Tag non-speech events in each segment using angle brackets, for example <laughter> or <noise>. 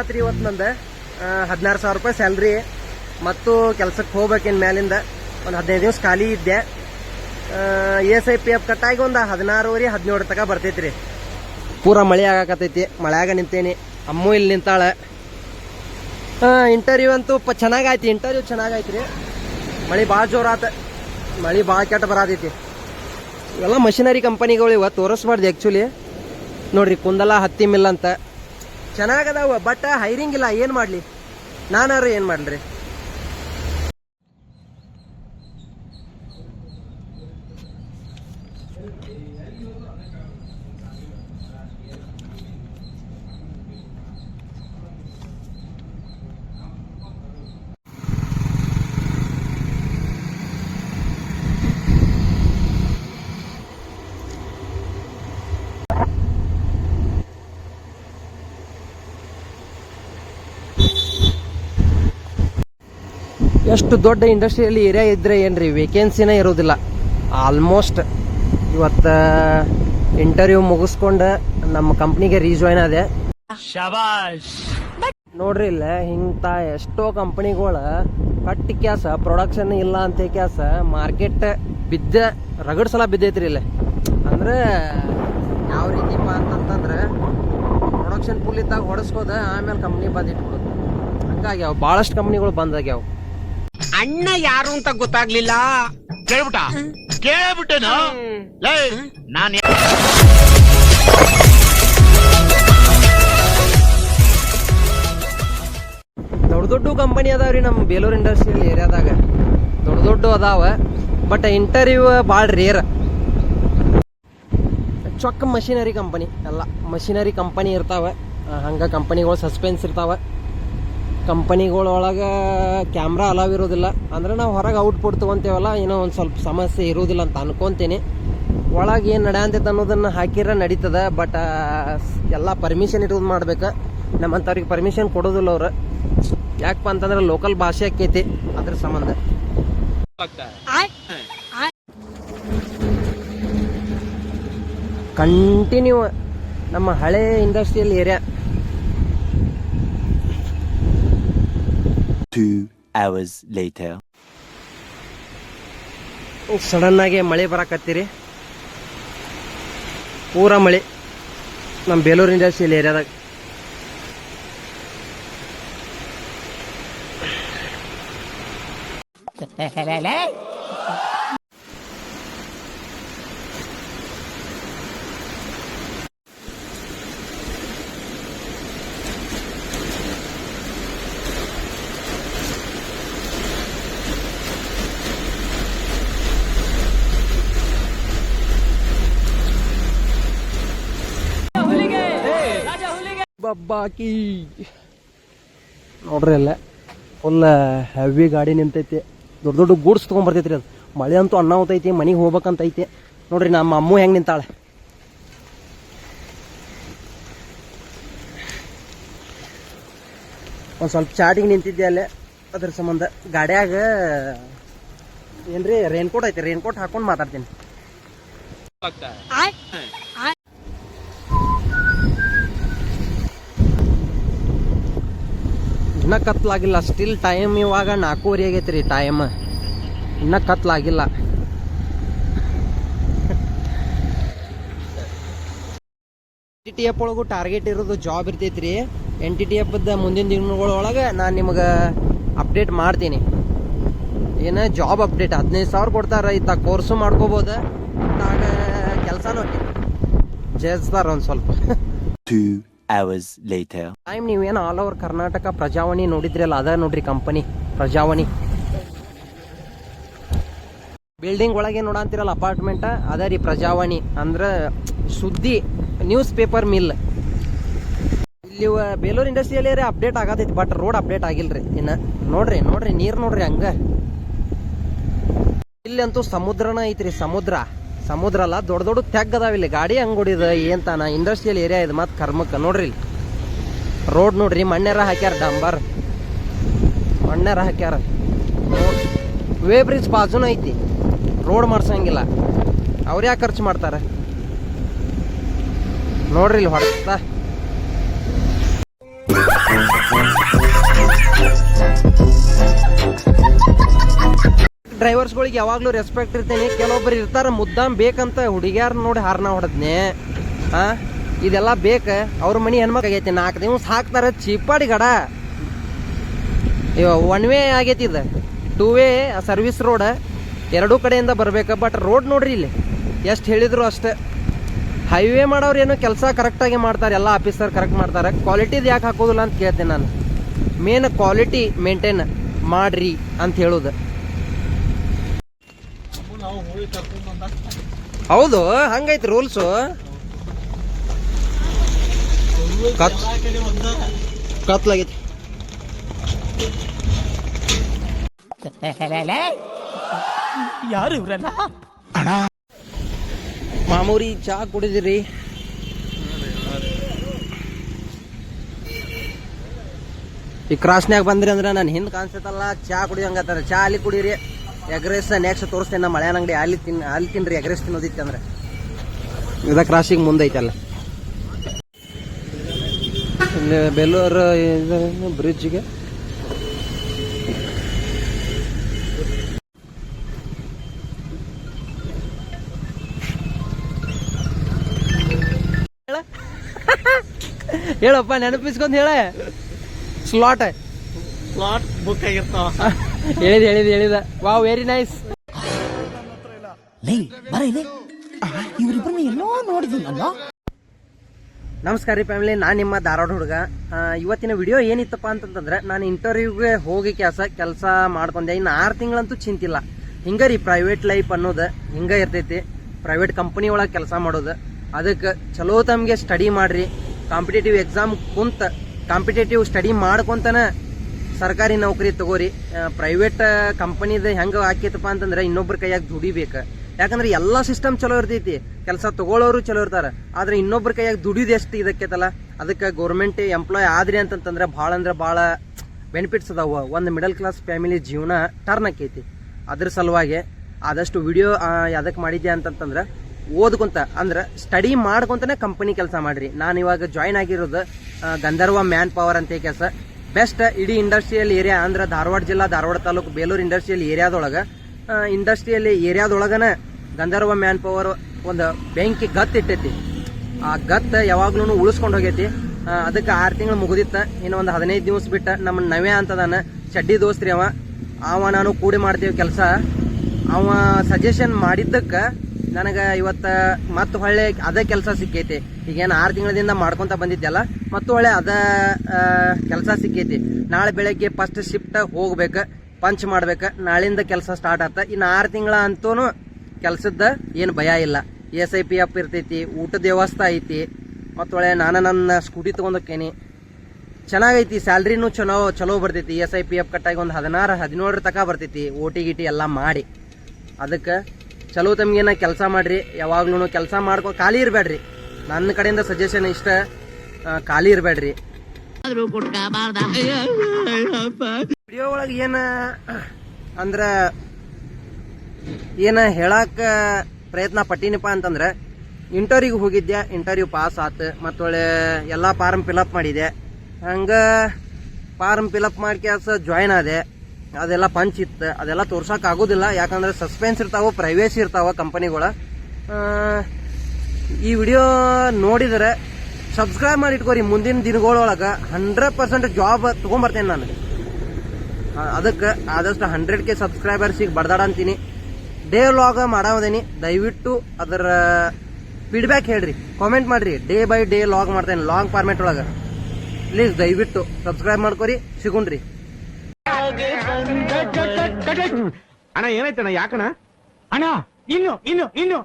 ಆತ್ರಿ ಇವತ್ತು ನಂದು. ಹದಿನಾರು ಸಾವಿರ ರೂಪಾಯಿ ಸ್ಯಾಲ್ರಿ ಮತ್ತು ಕೆಲ್ಸಕ್ಕೆ ಹೋಗ್ಬೇಕಿನ್ ಮ್ಯಾಲಿಂದ ಒಂದು ಹದಿನೈದು ದಿವಸ ಖಾಲಿ ಇದ್ದೆ. ಎಸ್ ಐ ಪಿ ಎಫ್ ಕಟ್ಟಾಗಿ ಒಂದು ಹದಿನಾರೂವರೆ, ಹದಿನೇಳು ತನಕ ಬರ್ತೈತ್ರಿ. ಪೂರ ಮಳೆ ಆಗಾಕತ್ತೈತಿ. ಮಳೆಯಾಗ ನಿಂತೇನಿ. ಅಮ್ಮು ಇಲ್ಲಿ ನಿಂತಾಳೆ. ಇಂಟರ್ವ್ಯೂ ಅಂತೂ ಪ ಚೆನ್ನಾಗಾಯ್ತು. ಇಂಟರ್ವ್ಯೂ ಚೆನ್ನಾಗಾಯ್ತು ರೀ ಮಳೆ ಭಾಳ ಜೋರಾತ. ಮಳೆ ಭಾಳ ಕೆಟ್ಟ ಬರಾತೈತಿ. ಇವೆಲ್ಲ ಮಷಿನರಿ ಕಂಪನಿಗಳು ಇವತ್ತು ತೋರಿಸ್ಬಾರ್ದು ಆ್ಯಕ್ಚುಲಿ ನೋಡ್ರಿ, ಕುಂದಲ ಹತ್ತಿ ಮಿಲ್ ಅಂತ. ಚೆನ್ನಾಗದಾವ ಬಟ್ ಹೈರಿಂಗ್ ಇಲ್ಲ ಏನು ಮಾಡಲಿ? ನಾನಾರು ಏನು ಮಾಡಲಿ? ಎಷ್ಟು ದೊಡ್ಡ ಇಂಡಸ್ಟ್ರಿಯಲ್ಲಿ ಏರಿಯಾ ಇದ್ರೆ ಏನ್ರಿ? ವೇಕೆನ್ಸಿನೇ ಇರೋದಿಲ್ಲ. ಆಲ್ಮೋಸ್ಟ್ ಇವತ್ತು ಇಂಟರ್ವ್ಯೂ ಮುಗಿಸ್ಕೊಂಡು ನಮ್ಮ ಕಂಪ್ನಿಗೆ ರೀಜಾಯ್ನ್ ಆದೆ. ನೋಡ್ರಿ ಇಲ್ಲ ಇಂಥ ಎಷ್ಟೋ ಕಂಪ್ನಿಗಳ ಕಟ್ಟಿ ಕ್ಯಾಸ ಪ್ರೊಡಕ್ಷನ್ ಇಲ್ಲ ಅಂತ ಕ್ಯಾಸ ಮಾರ್ಕೆಟ್ ಬಿದ್ದ ರಗಡ್ ಸಲ ಬಿದ್ದೈತ್ರಿ ಇಲ್ಲ. ಅಂದ್ರೆ ಯಾವ ರೀತಿಪ್ಪ ಅಂತಂತಂದ್ರೆ ಪ್ರೊಡಕ್ಷನ್ ಫುಲ್ ಇದ್ದಾಗ ಹೊಡೆಸ್ಕೋದ ಆಮೇಲೆ ಕಂಪ್ನಿ ಬಂದಿಟ್ಬಿಡೋದು ಹಂಗಾಗ್ಯಾವ ಭಾಳಷ್ಟು ಕಂಪ್ನಿಗಳು ಬಂದಾಗ್ಯಾವ ಅಣ್ಣ ಯಾರು ಅಂತ ಗೊತ್ತಾಗ್ಲಿಲ್ಲ. ಕೇಳ್ಬಿಟ್ಟ? ಕೇಳ್ಬಿಟ್ಟೇನು? ಲೇ ನಾನು ದೊಡ್ಡ ದೊಡ್ಡ ಕಂಪನಿ ಅದಾವ್ರಿ ನಮ್ಮ ಬೇಲೂರು ಇಂಡಸ್ಟ್ರಿಯಲ್ ಏರಿಯಾದಾಗ. ದೊಡ್ಡ ದೊಡ್ಡ ಅದಾವ ಬಟ್ ಇಂಟರ್ವ್ಯೂ ಭಾಳ ರೇರ್ ಚೊಕ್ಕ ಮಷಿನರಿ ಕಂಪನಿ ಎಲ್ಲ ಮಷಿನರಿ ಕಂಪನಿ ಇರ್ತಾವ. ಹಂಗ ಕಂಪನಿಗಳು ಸಸ್ಪೆನ್ಸ್ ಇರ್ತಾವ. ಕಂಪನಿಗಳೊಳಗೆ ಕ್ಯಾಮ್ರಾ ಅಲಾವ್ ಇರೋದಿಲ್ಲ ಅಂದ್ರೆ ನಾವು ಹೊರಗೆ ಔಟ್ಪುಟ್ ತೊಗೊಂತೇವಲ್ಲ, ಏನೋ ಒಂದು ಸ್ವಲ್ಪ ಸಮಸ್ಯೆ ಇರೋದಿಲ್ಲ ಅಂತ ಅನ್ಕೊಂತೀನಿ. ಒಳಗೆ ಏನು ನಡೆಯಂತೈತೆ ಅನ್ನೋದನ್ನು ಹಾಕಿರ ನಡೀತದ ಬಟ್ ಎಲ್ಲ ಪರ್ಮಿಷನ್ ಇರೋದು ಮಾಡ್ಬೇಕು. ನಮ್ಮಂಥವ್ರಿಗೆ ಪರ್ಮಿಷನ್ ಕೊಡೋದಿಲ್ಲ ಅವ್ರು. ಯಾಕಪ್ಪ ಅಂತಂದ್ರೆ ಲೋಕಲ್ ಭಾಷೆ ಆಕೈತಿ, ಅದ್ರ ಸಂಬಂಧ. ಕಂಟಿನ್ಯೂ ನಮ್ಮ ಹಳೆ industrial area Two hours later. Sudden ಆಗಿ ಮಳೆ ಬರಕತ್ತೀರಿ. ಪೂರ ಮಳೆ. ನಮ್ಮ ಬೇಲೂರು ಇಂಡಸ್ಟ್ರಿಯಲ್ ಏರಿಯಾದಾಗ. <laughs> ಬಬ್ಬಾಕಿ. ನೋಡ್ರಿ ಅಲ್ಲ ಫುಲ್ ಹೆವಿ ಗಾಡಿ ನಿಂತೈತಿ. ದೊಡ್ಡ ದೊಡ್ಡ ಗೂಡ್ಸ್ ತೊಗೊಂಬರ್ತೈತ್ರಿ ಅದು. ಮಳೆ ಅಂತೂ ಅನ್ನ ಹೋತೈತಿ ಮನೆಗೆ ಹೋಗ್ಬೇಕಂತ ಐತಿ ನೋಡ್ರಿ ನಮ್ಮ ಅಮ್ಮ ಹೆಂಗೆ ನಿಂತಾಳೆ. ಒಂದು ಸ್ವಲ್ಪ ಚಾಟಿಗೆ ನಿಂತಿದ್ದೆ ಅಲ್ಲೇ? ಅದ್ರ ಸಂಬಂಧ ಗಾಡ್ಯಾಗ ಏನ್ರಿ ರೇನ್ಕೋಟ್ ಐತಿ ರೇನ್ಕೋಟ್ ಹಾಕೊಂಡು ಮಾತಾಡ್ತೀನಿ. ಇನ್ನ ಕತ್ಲಾಗಿಲ್ಲ. ಸ್ಟಿಲ್ ಟೈಮ್ ಇವಾಗ ನಾಲ್ಕೂವರೆ ಆಗೈತೆ ರೀ ಟೈಮ್ ಇನ್ನ ಕತ್ಲಾಗಿಲ್ಲ. ಟಿ ಟಿ ಎಫ್ ಒಳಗೂ ಟಾರ್ಗೆಟ್ ಇರೋದು ಜಾಬ್ ಇರ್ತೈತಿ ರೀ. ಎನ್ ಟಿ ಟಿ ಎಫ್ ಮುಂದಿನ ದಿನಗಳೊಳಗೆ ನಾನು ನಿಮಗೆ ಅಪ್ಡೇಟ್ ಮಾಡ್ತೀನಿ. ಏನು ಜಾಬ್ ಅಪ್ಡೇಟ್ ಹದಿನೈದು ಸಾವಿರ ಕೊಡ್ತಾರೆ, ಇತ್ತ ಕೋರ್ಸು ಮಾಡ್ಕೋಬೋದು, ಇತ್ತಾಗ ಕೆಲಸನೂ ಜೇಸ್ತಾರೆ ಒಂದು ಸ್ವಲ್ಪ. Hours later. ಟೈಮ್ ನೀವೇನು ಆಲ್ ಓವರ್ ಕರ್ನಾಟಕ ಪ್ರಜಾವಾಣಿ ನೋಡಿದ್ರಲ್ಲ, ಅದ ನೋಡ್ರಿ ಕಂಪನಿ ಪ್ರಜಾವಾಣಿ. ಬಿಲ್ಡಿಂಗ್ ಒಳಗೆ ನೋಡಂತಿರಲ್ಲ ಅಪಾರ್ಟ್ಮೆಂಟ್ ಅದ ರೀ ಪ್ರಜಾವಾಣಿ. ಅಂದ್ರ ಸುದ್ದಿ ನ್ಯೂಸ್ ಪೇಪರ್ ಮಿಲ್ ಇಲ್ಲಿ ಬೇಲೂರು ಇಂಡಸ್ಟ್ರಿಯಲ್ ಏರಿಯಾ ಅಪ್ಡೇಟ್ ಆಗತೈತಿ ಬಟ್ ರೋಡ್ ಅಪ್ಡೇಟ್ ಆಗಿಲ್ರಿ ಇನ್ನ. ನೋಡ್ರಿ ನೋಡ್ರಿ, ನೀರ್ ನೋಡ್ರಿ ಹಂಗ. ಇಲ್ಲಂತೂ ಸಮುದ್ರನ ಐತ್ರಿ, ಸಮುದ್ರ. ಸಮುದ್ರ ಅಲ್ಲ, ದೊಡ್ಡ ದೊಡ್ಡ ತೆಗ್ ಅದಾವ ಇಲ್ಲಿ. ಗಾಡಿ ಅಂಗಡಿ ತಾನ ಇಂಡಸ್ಟ್ರಿಯಲ್ ಏರಿಯಾ ಇದು ಮತ್ತು ಕರ್ಮಕ್ಕೆ ನೋಡ್ರಿ ರೋಡ್ ನೋಡ್ರಿ, ಮಣ್ಣೆರ ಹಾಕ್ಯಾರ ಡಂಬರ್. ಮಣ್ಣೆರ ಹಾಕ್ಯಾರ. ವೇ ಬ್ರಿಡ್ಜ್ ಬಾಜುನ ಐತಿ. ರೋಡ್ ಮಾಡ್ಸಂಗಿಲ್ಲ. ಅವ್ರು ಯಾಕೆ ಖರ್ಚು ಮಾಡ್ತಾರೆ? ನೋಡ್ರಿ ಇಲ್ಲಿ ಹೊಡ್ತಾ. ಡ್ರೈವರ್ಸ್ಗಳಿಗೆ ಯಾವಾಗಲೂ ರೆಸ್ಪೆಕ್ಟ್ ಇರ್ತೇನೆ. ಕೆಲವೊಬ್ಬರು ಇರ್ತಾರ ಮುದ್ದಾಮ್ ಬೇಕಂತ ಹುಡುಗಿಯಾರ ನೋಡಿ ಹಾರ್ನ ಹೊಡೆದ್ನೆ. ಹಾ ಇದೆಲ್ಲ ಬೇಕ. ಅವ್ರ ಮನಿ ಹೆಣ್ಮಕ್ ಆಗೈತಿ. ನಾಲ್ಕು ದಿವಸ ಹಾಕ್ತಾರ. ಚೀಪಾಡಿ ಗಡ. ಇವ ಒನ್ ವೇ ಆಗೈತಿ ಇದು. ಟೂ ವೇ ಸರ್ವಿಸ್ ರೋಡ್ ಎರಡೂ ಕಡೆಯಿಂದ ಬರಬೇಕು. ಬಟ್ ರೋಡ್ ನೋಡ್ರಿ ಇಲ್ಲಿ. ಎಷ್ಟು ಹೇಳಿದ್ರು ಅಷ್ಟೇ. ಹೈವೇ ಮಾಡೋರು ಏನೋ ಕೆಲಸ ಕರೆಕ್ಟಾಗಿ ಮಾಡ್ತಾರೆ. ಎಲ್ಲ ಆಫೀಸರ್ ಕರೆಕ್ಟ್ ಮಾಡ್ತಾರೆ. ಕ್ವಾಲಿಟಿದು ಯಾಕೆ ಹಾಕೋದಿಲ್ಲ ಅಂತ ಕೇಳ್ತೀನಿ ನಾನು. ಮೇನ್ ಕ್ವಾಲಿಟಿ ಮೇಂಟೈನ್ ಮಾಡ್ರಿ ಅಂತ ಹೇಳೋದು. ಹೌದು ಹಂಗೈತಿ ರೂಲ್ಸು ಕತ್ ಕತ್ಲಾಗೈತಿ. ಯಾರು ಇವ್ರಲ್ಲ ಮಾಮೂರಿ ಚಾ ಕುಡಿದಿರಿ. ಈ ಕ್ರಾಸ್ನ್ಯಾಗ ಬಂದ್ರಿ ಅಂದ್ರೆ ನಾನು ಹಿಂದೆ ಕಾಣಿಸ್ತಲ್ಲ ಚಾ ಕುಡಿಯಂಗತ್ತಾರ ಚಾ ಅಲ್ಲಿ ಕುಡೀರಿ. ಎಗ್ರೆಸ್ ನೆಕ್ಸ್ಟ್ ತೋರಿಸ್ತೇನೆ, ನಮ್ಮ ಅಂಗಡಿ ಅಲ್ಲಿ ತಿನ್, ಅಲ್ಲಿ ತಿನ್ರಿ, ಎಗ್ರೆಸ್ ತಿನ್ನೋದಿತ್ತು ಅಂದ್ರೆ. ಇದ ಕ್ರಾಸಿಗೆ ಮುಂದೈತಲ್ಲ. ಇಲ್ಲಿ ಬೆಲ್ಲೂರು ಬ್ರಿಡ್ಜ್ಗೆ ಹೇಳಪ್ಪ, ನೆನಪಿಸ್ಕೊಂಡ್ ಹೇಳ. ಸ್ಲಾಟ್ ಸ್ಲಾಟ್ ಬುಕ್ ಆಗಿರ್ತಾವ. ಹೇಳಿದ ಹೇಳಿದ ಹೇಳಿದ. ವಾವ್ ವೆರಿ ನೈಸ್ ಲೇ ಬರ ಇದೆ ಇವರಿಬ್ಬರನ್ನ ಎಲ್ಲೋ ನೋಡಿದ್ದೀನಲ್ಲ ನಮಸ್ಕಾರ ರೀ ಫ್ಯಾಮಿಲಿ ನಾನು ನಿಮ್ಮ ಧಾರವಾಡ ಹುಡುಗ. ಆ, ಇವತ್ತಿನ ವಿಡಿಯೋ ಏನಿತ್ತಪ್ಪ ಅಂತಂತಂದ್ರೆ ನಾನು ಇಂಟರ್ವ್ಯೂಗೆ ಹೋಗಿ ಕೆಲಸ ಕೆಲಸ ಮಾಡ್ಕೊಂಡೆ. ಇನ್ನು ಆರು ತಿಂಗಳಂತೂ ಚಿಂತಿಲ್ಲ. ಹಿಂಗ ರೀ ಪ್ರೈವೇಟ್ ಲೈಫ್ ಅನ್ನೋದು ಹಿಂಗೆ ಇರ್ತೈತಿ. ಪ್ರೈವೇಟ್ ಕಂಪನಿ ಒಳಗೆ ಕೆಲಸ ಮಾಡೋದು. ಅದಕ್ಕೆ ಚಲೋ ತಮಗೆ ಸ್ಟಡಿ ಮಾಡ್ರಿ. ಕಾಂಪಿಟೇಟಿವ್ ಎಕ್ಸಾಮ್ ಕುಂತ ಕಾಂಪಿಟೇಟಿವ್ ಸ್ಟಡಿ ಮಾಡ್ಕೊಂತನ ಸರ್ಕಾರಿ ನೌಕರಿ ತಗೋರಿ ಪ್ರೈವೇಟ್ ಕಂಪನಿದ ಹೆಂಗ ಆಕೈತಪ್ಪ ಅಂತಂದ್ರೆ ಇನ್ನೊಬ್ರ ಕೈಯಾಗ ದುಡಿಬೇಕು. ಯಾಕಂದ್ರೆ ಎಲ್ಲಾ ಸಿಸ್ಟಮ್ ಚಲೋ ಇರ್ತೈತಿ, ಕೆಲಸ ತಗೊಳ್ಳೋರು ಚಲೋ ಇರ್ತಾರೆ, ಆದ್ರೆ ಇನ್ನೊಬ್ರ ಕೈಯಾಗ ದುಡಿದು ಎಷ್ಟು ಇದಕ್ಕೆತಲ್ಲ, ಅದಕ್ಕೆ ಗೌರ್ಮೆಂಟ್ ಎಂಪ್ಲಾಯ್ ಆದ್ರಿ ಅಂತಂತಂದ್ರೆ ಭಾಳ ಅಂದ್ರೆ ಭಾಳ ಬೆನಿಫಿಟ್ಸ್ ಅದಾವ. ಒಂದು ಮಿಡಲ್ ಕ್ಲಾಸ್ ಫ್ಯಾಮಿಲಿ ಜೀವನ ಟರ್ನ್ ಆಕೈತಿ ಅದ್ರ ಸಲುವಾಗಿ ಆದಷ್ಟು ವಿಡಿಯೋ ಯಾವ್ದಕ್ಕೆ ಮಾಡಿದ್ಯಾ ಅಂತಂತಂದ್ರೆ ಓದ್ಕೊಂತ, ಅಂದ್ರೆ ಸ್ಟಡಿ ಮಾಡ್ಕೊಂತನೇ ಕಂಪನಿ ಕೆಲಸ ಮಾಡ್ರಿ. ನಾನು ಇವಾಗ ಜಾಯ್ನ್ ಆಗಿರೋದು ಗಂಧರ್ವ ಮ್ಯಾನ್ ಪವರ್ ಅಂತ ಕೆಲಸ. ಬೆಸ್ಟ್ ಇಡೀ ಇಂಡಸ್ಟ್ರಿಯಲ್ ಏರಿಯಾ ಅಂದ್ರೆ ಧಾರವಾಡ ಜಿಲ್ಲಾ, ಧಾರವಾಡ ತಾಲೂಕು ಬೇಲೂರು ಇಂಡಸ್ಟ್ರಿಯಲ್ ಏರಿಯಾದೊಳಗೆ. ಇಂಡಸ್ಟ್ರಿಯಲ್ ಏರಿಯಾದೊಳಗನ ಗಂಧರ್ವ ಮ್ಯಾನ್ ಪವರ್ ಒಂದು ಬೆಂಕಿ ಗತ್ ಇಟ್ಟೈತಿ. ಆ ಗತ್ ಯಾವಾಗ್ಲೂ ಉಳಿಸ್ಕೊಂಡು ಹೋಗೈತಿ. ಅದಕ್ಕೆ ಆರು ತಿಂಗಳು ಮುಗಿದಿತ್ತ. ಇನ್ನು ಒಂದು ಹದಿನೈದು ದಿವಸ ಬಿಟ್ಟ ನಮ್ಮ ನವೆ ಅಂತದಾನ ಚಡ್ಡಿ ದೋಸ್ತ್ರಿ ಅವ. ಅವ ನಾನು ಕೂಡಿ ಮಾಡ್ತೀವಿ ಕೆಲಸ. ಅವ ಸಜೆಷನ್ ಮಾಡಿದ್ದಕ್ಕೆ ನನಗೆ ಇವತ್ತು ಮತ್ತೆ ಹೊಳ್ಳೆ ಅದೇ ಕೆಲಸ ಸಿಕ್ಕೈತಿ. ಈಗೇನು ಆರು ತಿಂಗಳಿಂದ ಮಾಡ್ಕೊಂತ ಬಂದಿದ್ದೆಲ್ಲ ಮತ್ತು ಹೊಳ್ಳೆ ಅದ ಕೆಲಸ ಸಿಕ್ಕೈತಿ. ನಾಳೆ ಬೆಳಗ್ಗೆ ಫಸ್ಟ್ ಶಿಫ್ಟ್ ಹೋಗ್ಬೇಕು ಪಂಚ್ ಮಾಡ್ಬೇಕು, ನಾಳಿಂದ ಕೆಲಸ ಸ್ಟಾರ್ಟ್ ಆತ. ಇನ್ನು ಆರು ತಿಂಗಳ ಅಂತೂ ಕೆಲಸದ ಏನು ಭಯ ಇಲ್ಲ. ಎಸ್ ಐ ಪಿ ಅಪ್ ಇರ್ತೈತಿ ಊಟದ ವ್ಯವಸ್ಥೆ ಐತಿ ಮತ್ತೊಳೆ ನಾನು ನನ್ನ ಸ್ಕೂಟಿ ತೊಗೊಂಡೋಕ್ಕೇನಿ. ಚೆನ್ನಾಗೈತಿ ಸ್ಯಾಲ್ರಿನೂ ಚಲೋ ಚಲೋ ಬರ್ತೈತಿ. ಎಸ್ ಐ ಪಿ ಎಫ್ ಕಟ್ಟಾಗಿ ಒಂದು ಹದಿನಾರು, ಹದಿನೇಳರ ತನಕ ಬರ್ತೈತಿ, ಓಟಿ ಗಿಟಿ ಎಲ್ಲ ಮಾಡಿ. ಅದಕ್ಕೆ ಚಲೋ ತಮ್ಗೇನ ಕೆಲಸ ಮಾಡ್ರಿ ಯಾವಾಗ್ಲೂ ಕೆಲಸ ಮಾಡ್ಕೊ ಖಾಲಿ ಇರಬೇಡ್ರಿ ನನ್ನ ಕಡೆಯಿಂದ ಸಜೆಷನ್ ಇಷ್ಟ ಖಾಲಿ ಇರಬೇಡ್ರಿ ವಿಡಿಯೋ ಒಳಗೆ ಏನ ಅಂದ್ರ ಏನ ಹೇಳಕ್ ಪ್ರಯತ್ನ ಪಟ್ಟಿನಪ್ಪ ಅಂತಂದ್ರೆ ಇಂಟರ್ವ್ಯೂಗೆ ಹೋಗಿದ್ದೆ ಇಂಟರ್ವ್ಯೂ ಪಾಸ್ ಆತು ಮತ್ತೊಳ್ಳೆ ಎಲ್ಲ ಫಾರ್ಮ್ ಫಿಲಪ್ ಮಾಡಿದೆ ಹಂಗ ಫಾರ್ಮ್ ಫಿಲಪ್ ಮಾಡಿ ಕೆಲಸ ಜಾಯ್ನ್ ಆದೆ. ಅದೆಲ್ಲ ಪಂಚ್ ಇತ್ತು, ಅದೆಲ್ಲ ತೋರ್ಸಕ್ ಆಗೋದಿಲ್ಲ. ಯಾಕಂದ್ರೆ ಸಸ್ಪೆನ್ಸ್ ಇರ್ತಾವ ಪ್ರೈವೇಸಿ ಇರ್ತಾವ ಕಂಪನಿಗಳ ಈ ವಿಡಿಯೋ ನೋಡಿದರೆ ಸಬ್ಸ್ಕ್ರೈಬ್ ಮಾಡಿ ಇಟ್ಕೋರಿ ಮುಂದಿನ ದಿನಗಳೊಳಗೆ ಹಂಡ್ರೆಡ್ ಪರ್ಸೆಂಟ್ ಜಾಬ್ ತೊಗೊಂಬರ್ತೇನೆ ನಾನು. ಅದಕ್ಕೆ ಆದಷ್ಟು ಹಂಡ್ರೆಡ್ ಕೆ ಸಬ್ಸ್ಕ್ರೈಬರ್ಸಿಗೆ ಬಡ್ದಾಡ ಅಂತೀನಿ. ಡೇ ಲಾಗ್ ಮಾಡಾವದೇನಿ. ದಯವಿಟ್ಟು ಅದರ ಫೀಡ್ಬ್ಯಾಕ್ ಹೇಳ್ರಿ. ಕಾಮೆಂಟ್ ಮಾಡ್ರಿ. ಡೇ ಬೈ ಡೇ ಲಾಗ್ ಮಾಡ್ತೇನೆ ಲಾಂಗ್ ಫಾರ್ಮೆಟ್ ಒಳಗೆ. ಪ್ಲೀಸ್ ದಯವಿಟ್ಟು ಸಬ್ಸ್ಕ್ರೈಬ್ ಮಾಡ್ಕೊರಿ, ಸಿಗುಣ್ರಿ. ಅಣ್ಣ ಏನಾಯ್ತಣ್ಣ ಯಾಕಣ ಅಣ್ಣ ಇನ್ನು ಇನ್ನು ಇನ್ನು.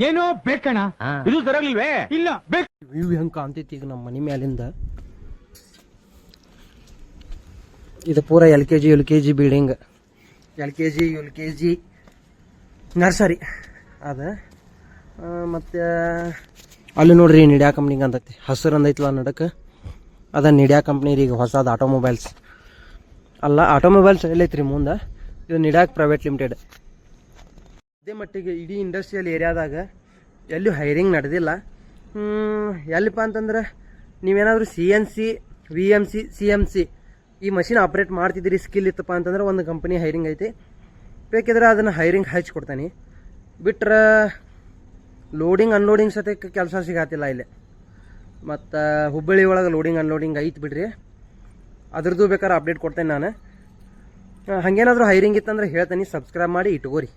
ಏನೋ ಬೇಕಣ್ಣ. ಇದು ಸರಿಯಾಗ್ಲಿಲ್ವೇ? ಇಲ್ಲ ಬೇಕು ವ್ಯೂ ಹೆಂಗೆ ಕಾಣ್ತೈತಿ ಈಗ ನಮ್ಮ ಮನೆ ಮ್ಯಾಲಿಂದ ಇದು ಪೂರ L K G L K G building L K G L K G nursery. ಅದ. ಮತ್ತೆ ಅಲ್ಲಿ ನೋಡ್ರಿ ನಿಡ್ಯಾ ಕಂಪ್ನಿಗೆ ಅಂತೈತಿ ಹಸಿರು ಅಂದೈತಲ್ಲ ನಡಕ್ಕೆ ಅದ ನಿಡ್ಯಾ ಕಂಪ್ನಿ ಈಗ ಹೊಸದು ಆಟೋಮೊಬೈಲ್ಸ್ ಅಲ್ಲ ಆಟೋಮೊಬೈಲ್ಸ್ ಎಲ್ಲೈತ್ರಿ ಮುಂದೆ. ಇದು ನಿಡಾಕ್ ಪ್ರೈವೇಟ್ ಲಿಮಿಟೆಡ್ ಇದೇ ಮಟ್ಟಿಗೆ ಇಡೀ ಇಂಡಸ್ಟ್ರಿಯಲ್ ಏರಿಯಾದಾಗ ಎಲ್ಲೂ ಹೈರಿಂಗ್ ನಡೆದಿಲ್ಲ. ಎಲ್ಲಪ್ಪ ಅಂತಂದ್ರೆ, ನೀವೇನಾದರೂ C N C V M C C M C ಈ ಮಷಿನ್ ಆಪ್ರೇಟ್ ಮಾಡ್ತಿದ್ದೀರಿ ಸ್ಕಿಲ್ ಇತ್ತಪ್ಪ ಅಂತಂದ್ರೆ ಒಂದು ಕಂಪನಿ ಹೈರಿಂಗ್ ಐತಿ. ಬೇಕಿದ್ರೆ ಅದನ್ನು ಹೈರಿಂಗ್ ಹಚ್ಚಿ ಕೊಡ್ತಾನೆ. ಬಿಟ್ರೆ ಲೋಡಿಂಗ್ ಅನ್ಲೋಡಿಂಗ್ ಸತಕ್ಕೆ ಕೆಲಸ ಸಿಗತ್ತಿಲ್ಲ ಇಲ್ಲಿ. ಮತ್ತು ಹುಬ್ಬಳ್ಳಿ ಒಳಗೆ ಲೋಡಿಂಗ್ ಅನ್ಲೋಡಿಂಗ್ ಐತಿ ಬಿಡ್ರಿ. ಅದ್ರದ್ದು ಬೇಕಾದ್ರೆ ಅಪ್ಡೇಟ್ ಕೊಡ್ತೇನೆ ನಾನು. ಹಂಗೇನಾದರೂ ಹೈರಿಂಗ್ ಇತ್ತಂದ್ರೆ ಹೇಳ್ತೇನೆ ಸಬ್ಸ್ಕ್ರೈಬ್ ಮಾಡಿ ಇಟ್ಕೋರಿ.